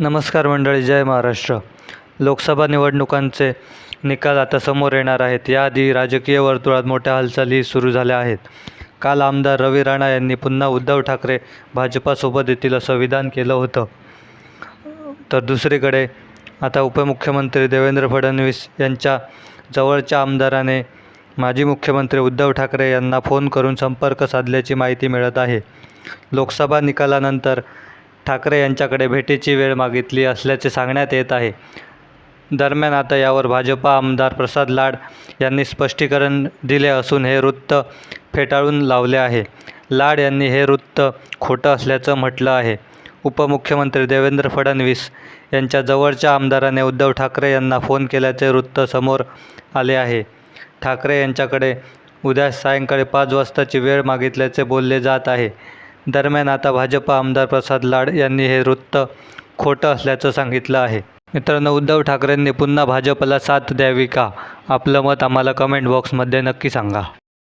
नमस्कार मंडळी जय महाराष्ट्र. लोकसभा निवडणुकांचे निकाल आता समोर येणार आहेत. याआधी राजकीय वर्तुळात मोठ्या हालचाली सुरू झाल्या आहेत. काल आमदार रवी राणा यांनी पुन्हा उद्धव ठाकरे भाजपासोबत येतील असं विधान केलं होतं. तर दुसरीकडे आता उपमुख्यमंत्री देवेंद्र फडणवीस यांच्या जवळच्या आमदाराने माजी मुख्यमंत्री उद्धव ठाकरे यांना फोन करून संपर्क साधल्याची माहिती मिळत आहे. लोकसभा निकालानंतर ठाकरे यांच्याकडे भेटीची वेळ मागितली असल्याचे सांगण्यात येत आहे. दरम्यान आता यावर भाजपा आमदार प्रसाद लाड यांनी स्पष्टीकरण दिले असून हे वृत्त फेटाळून लावले आहे. लाड यांनी हे वृत्त खोटं असल्याचं म्हटलं आहे. उपमुख्यमंत्री देवेंद्र फडणवीस यांच्या जवळच्या आमदाराने उद्धव ठाकरे यांना फोन केल्याचे वृत्त समोर आले आहे. ठाकरे यांच्याकडे उद्या सायंकाळी पाच वाजताची वेळ मागितल्याचे बोलले जात आहे. दरम्यान आता भाजपा आमदार प्रसाद लाड यांनी हे वृत्त खोटं असल्याचं सांगितलं आहे. मित्रांनो उद्धव ठाकरेंनी पुन्हा भाजपला साथ द्यावी का? आपलं मत आम्हाला कमेंट बॉक्समध्ये नक्की सांगा.